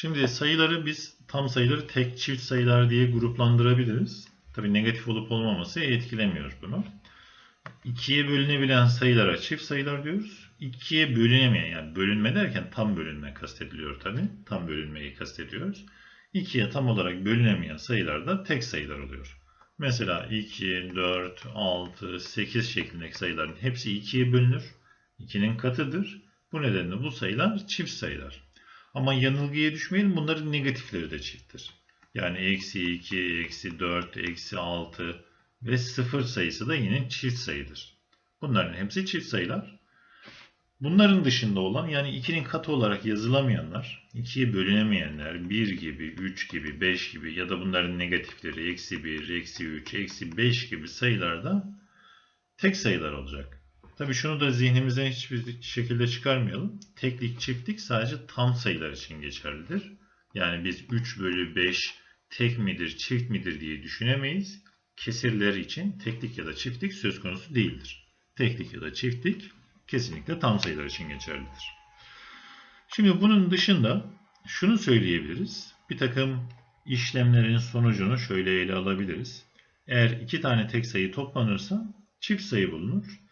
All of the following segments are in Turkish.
Şimdi sayıları biz tam sayıları tek çift sayılar diye gruplandırabiliriz. Tabii negatif olup olmaması etkilemiyor bunu. 2'ye bölünebilen sayılara çift sayılar diyoruz. 2'ye bölünemeyen yani bölünme derken tam bölünme kastediliyor tabii. Tam bölünmeyi kastediyoruz. 2'ye tam olarak bölünemeyen sayılar da tek sayılar oluyor. Mesela 2, 4, 6, 8 şeklindeki sayıların hepsi 2'ye bölünür. 2'nin katıdır. Bu nedenle bu sayılar çift sayılar. Ama yanılgıya düşmeyelim bunların negatifleri de çifttir. Yani eksi 2, eksi 4, eksi 6 ve 0 sayısı da yine çift sayıdır. Bunların hepsi çift sayılar. Bunların dışında olan yani 2'nin katı olarak yazılamayanlar, 2'ye bölünemeyenler, 1 gibi, 3 gibi, 5 gibi ya da bunların negatifleri eksi 1, eksi 3, eksi 5 gibi sayılarda tek sayılar olacak. Tabi şunu da zihnimizden hiçbir şekilde çıkarmayalım. Teklik, çiftlik sadece tam sayılar için geçerlidir. Yani biz 3 bölü 5 tek midir, çift midir diye düşünemeyiz. Kesirler için teklik ya da çiftlik söz konusu değildir. Teklik ya da çiftlik kesinlikle tam sayılar için geçerlidir. Şimdi bunun dışında şunu söyleyebiliriz. Bir takım işlemlerin sonucunu şöyle ele alabiliriz. Eğer iki tane tek sayı toplanırsa çift sayı bulunur.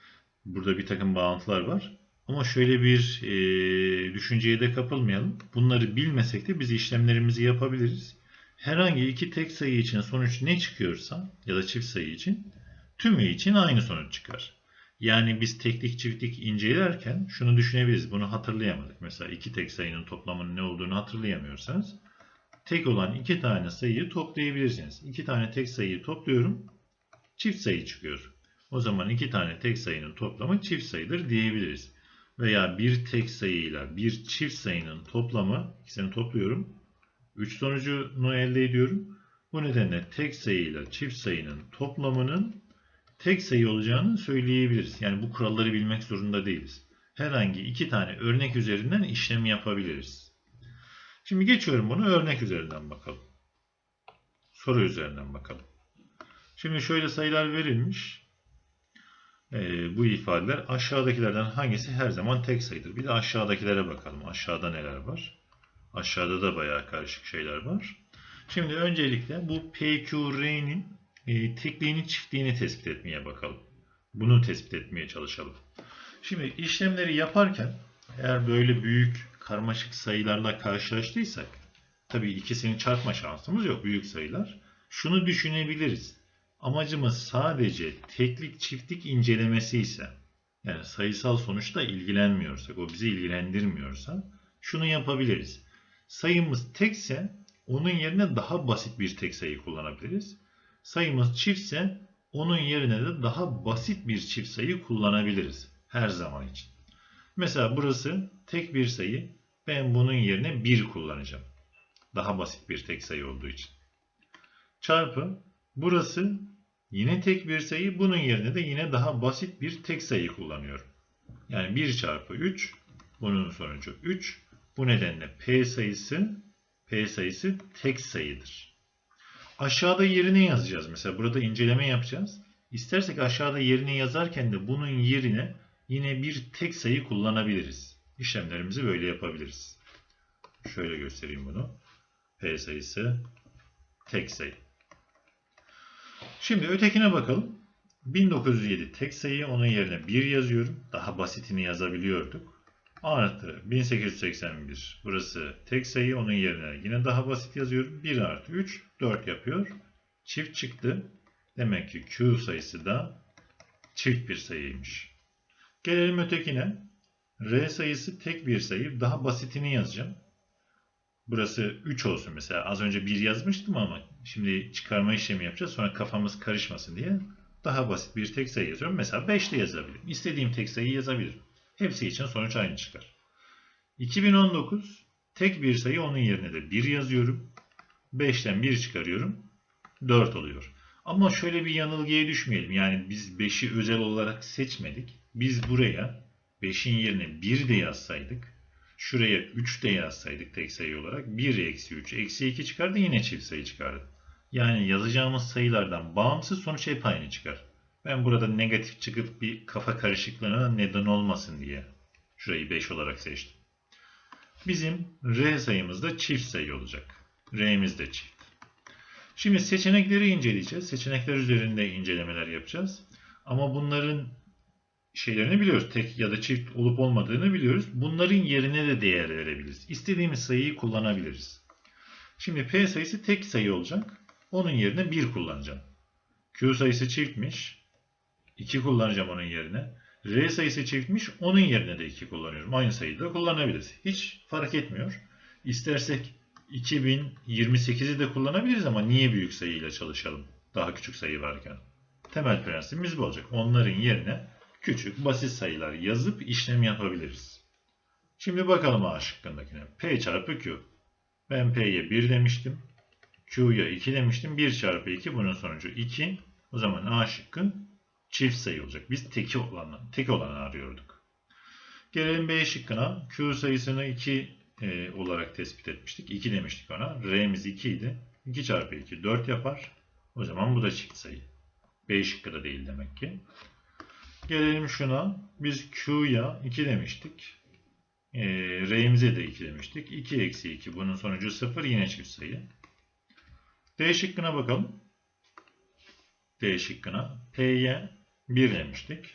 Burada bir takım bağıntılar var. Ama şöyle bir e, düşünceye de kapılmayalım. Bunları bilmesek de biz işlemlerimizi yapabiliriz. Herhangi iki tek sayı için sonuç ne çıkıyorsa ya da çift sayı için tümü için aynı sonuç çıkar. Yani biz teklik çiftlik incelerken şunu düşünebiliriz. Bunu hatırlayamadık. Mesela iki tek sayının toplamının ne olduğunu hatırlayamıyorsanız tek olan iki tane sayıyı toplayabilirsiniz. İki tane tek sayıyı topluyorum. Çift sayı çıkıyor. O zaman iki tane tek sayının toplamı çift sayıdır diyebiliriz. Veya bir tek sayıyla bir çift sayının toplamı ikisini topluyorum. 3 sonucunu elde ediyorum. Bu nedenle tek sayıyla çift sayının toplamının tek sayı olacağını söyleyebiliriz. Yani bu kuralları bilmek zorunda değiliz. Herhangi iki tane örnek üzerinden işlem yapabiliriz. Şimdi geçiyorum bunu örnek üzerinden bakalım. Soru üzerinden bakalım. Şimdi şöyle sayılar verilmiş. Ee, bu ifadeler aşağıdakilerden hangisi her zaman tek sayıdır? Bir de aşağıdakilere bakalım. Aşağıda neler var? Aşağıda da bayağı karışık şeyler var. Şimdi öncelikle bu PQR'nin e, tekliğini çiftliğini tespit etmeye bakalım. Bunu tespit etmeye çalışalım. Şimdi işlemleri yaparken eğer böyle büyük karmaşık sayılarla karşılaştıysak tabii ikisini çarpma şansımız yok büyük sayılar. Şunu düşünebiliriz. Amacımız sadece teklik çiftlik incelemesi ise yani sayısal sonuçta ilgilenmiyorsak o bizi ilgilendirmiyorsa şunu yapabiliriz. Sayımız tekse onun yerine daha basit bir tek sayı kullanabiliriz sayımız çiftse onun yerine de daha basit bir çift sayı kullanabiliriz her zaman için. Mesela burası tek bir sayı. Ben bunun yerine 1 kullanacağım. Daha basit bir tek sayı olduğu için. Çarpı burası yine tek bir sayı. Bunun yerine de yine daha basit bir tek sayı kullanıyorum. Yani 1 çarpı 3 bunun sonucu 3. Bu nedenle P sayısı P sayısı tek sayıdır. Aşağıda yerini yazacağız. Mesela burada inceleme yapacağız. İstersek aşağıda yerini yazarken de bunun yerine yine bir tek sayı kullanabiliriz. İşlemlerimizi böyle yapabiliriz. Şöyle göstereyim bunu. P sayısı tek sayı. Şimdi ötekine bakalım. 1907 tek sayı onun yerine 1 yazıyorum. Daha basitini yazabiliyorduk. Artı 1881. Burası tek sayı. Onun yerine yine daha basit yazıyorum. 1 artı 3 4 yapıyor. Çift çıktı. Demek ki Q sayısı da çift bir sayıymış. Gelelim ötekine. R sayısı tek bir sayı. Daha basitini yazacağım. Burası 3 olsun mesela. Az önce 1 yazmıştım ama şimdi çıkarma işlemi yapacağız. Sonra kafamız karışmasın diye daha basit bir tek sayı yazıyorum. Mesela 5 de yazabilirim. İstediğim tek sayıyı yazabilirim. Hepsi için sonuç aynı çıkar. 2019 tek bir sayı onun yerine de 1 yazıyorum. 5'ten 1 çıkarıyorum. 4 oluyor. Ama şöyle bir yanılgıya düşmeyelim. Yani biz 5'i özel olarak seçmedik. Biz buraya 5'in yerine 1 de yazsaydık. Şuraya 3 de yazsaydık tek sayı olarak. 1 eksi 3 eksi 2 çıkardı yine çift sayı çıkardı. Yani yazacağımız sayılardan bağımsız sonuç hep aynı çıkar. Ben burada negatif çıkıp bir kafa karışıklığına neden olmasın diye şurayı 5 olarak seçtim. Bizim R sayımız da çift sayı olacak. R'miz de çift. Şimdi seçenekleri inceleyeceğiz. Seçenekler üzerinde incelemeler yapacağız. Ama bunların şeylerini biliyoruz. Tek ya da çift olup olmadığını biliyoruz. Bunların yerine de değer verebiliriz. İstediğimiz sayıyı kullanabiliriz. Şimdi P sayısı tek sayı olacak. Onun yerine 1 kullanacağım. Q sayısı çiftmiş. 2 kullanacağım onun yerine. R sayısı çiftmiş. Onun yerine de 2 kullanıyorum. Aynı sayıyı da kullanabiliriz. Hiç fark etmiyor. İstersek 2028'i de kullanabiliriz ama niye büyük sayıyla çalışalım? Daha küçük sayı varken. Temel prensibimiz bu olacak. Onların yerine küçük, basit sayılar yazıp işlem yapabiliriz. Şimdi bakalım A şıkkındakine. P çarpı Q. Ben P'ye 1 demiştim. Q'ya 2 demiştim. 1 çarpı 2 bunun sonucu 2. O zaman A şıkkı çift sayı olacak. Biz teki olanı, tek olanı arıyorduk. Gelelim B şıkkına. Q sayısını 2 e, olarak tespit etmiştik. 2 demiştik ona. R'miz 2 idi. 2 çarpı 2 4 yapar. O zaman bu da çift sayı. B şıkkı da değil demek ki. Gelelim şuna. Biz Q'ya 2 demiştik. E, R'mize de 2 demiştik. 2 eksi 2. Bunun sonucu 0. Yine çift sayı. D şıkkına bakalım. D şıkkına. P'ye 1 demiştik.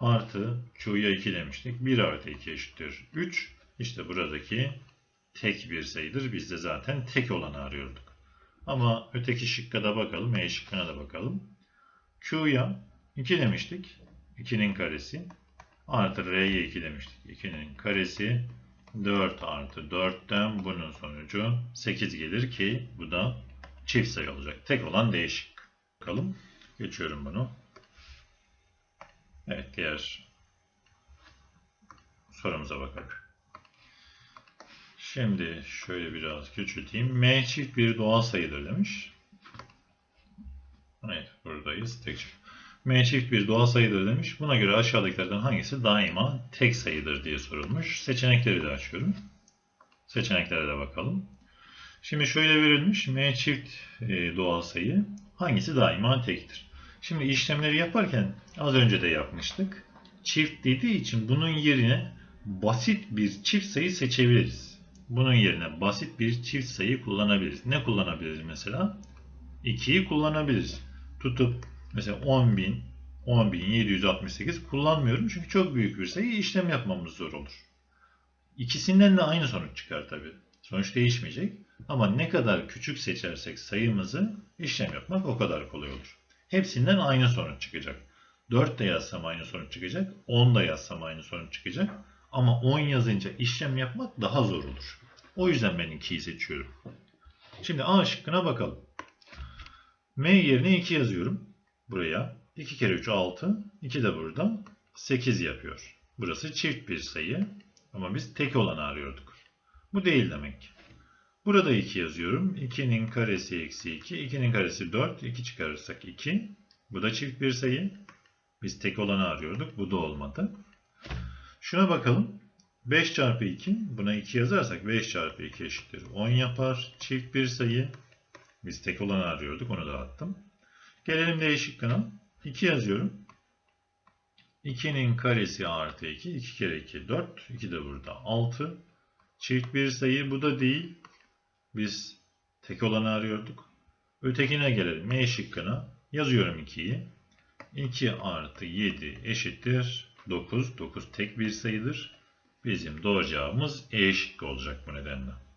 Artı Q'ya 2 demiştik. 1 artı 2 eşittir 3. İşte buradaki tek bir sayıdır. Biz de zaten tek olanı arıyorduk. Ama öteki şıkka da bakalım. E şıkkına da bakalım. Q'ya 2 demiştik. 2'nin karesi. Artı R'ye 2 demiştik. 2'nin karesi 4 artı 4'ten bunun sonucu 8 gelir ki bu da çift sayı olacak. Tek olan değişik. Bakalım. Geçiyorum bunu. Evet diğer sorumuza bakalım. Şimdi şöyle biraz küçülteyim. M çift bir doğal sayıdır demiş. Evet buradayız. Tek çift. M çift bir doğal sayıdır demiş. Buna göre aşağıdakilerden hangisi daima tek sayıdır diye sorulmuş. Seçenekleri de açıyorum. Seçeneklere de bakalım. Şimdi şöyle verilmiş. M çift e, doğal sayı hangisi daima tektir? Şimdi işlemleri yaparken az önce de yapmıştık. Çift dediği için bunun yerine basit bir çift sayı seçebiliriz. Bunun yerine basit bir çift sayı kullanabiliriz. Ne kullanabiliriz mesela? 2'yi kullanabiliriz. Tutup mesela 10.000, 10.768 kullanmıyorum çünkü çok büyük bir sayı işlem yapmamız zor olur. İkisinden de aynı sonuç çıkar tabi. Sonuç değişmeyecek. Ama ne kadar küçük seçersek sayımızı işlem yapmak o kadar kolay olur. Hepsinden aynı sonuç çıkacak. 4 de yazsam aynı sonuç çıkacak. 10 da yazsam aynı sonuç çıkacak. Ama 10 yazınca işlem yapmak daha zor olur. O yüzden ben 2'yi seçiyorum. Şimdi A şıkkına bakalım. M yerine 2 yazıyorum. Buraya. 2 kere 3 6. 2 de burada. 8 yapıyor. Burası çift bir sayı. Ama biz tek olanı arıyorduk. Bu değil demek ki. Burada 2 yazıyorum. 2'nin karesi eksi 2. 2'nin karesi 4. 2 çıkarırsak 2. Bu da çift bir sayı. Biz tek olanı arıyorduk. Bu da olmadı. Şuna bakalım. 5 çarpı 2. Buna 2 yazarsak 5 çarpı 2 eşittir. 10 yapar. Çift bir sayı. Biz tek olanı arıyorduk. Onu da attım. Gelelim D şıkkına. 2 yazıyorum. 2'nin karesi artı 2. 2 kere 2 4. 2 de burada 6. Çift bir sayı. Bu da değil. Biz tek olanı arıyorduk. Ötekine gelelim. M şıkkına. Yazıyorum 2'yi. 2 artı 7 eşittir 9. 9 tek bir sayıdır. Bizim doğru cevabımız E şıkkı olacak bu nedenle.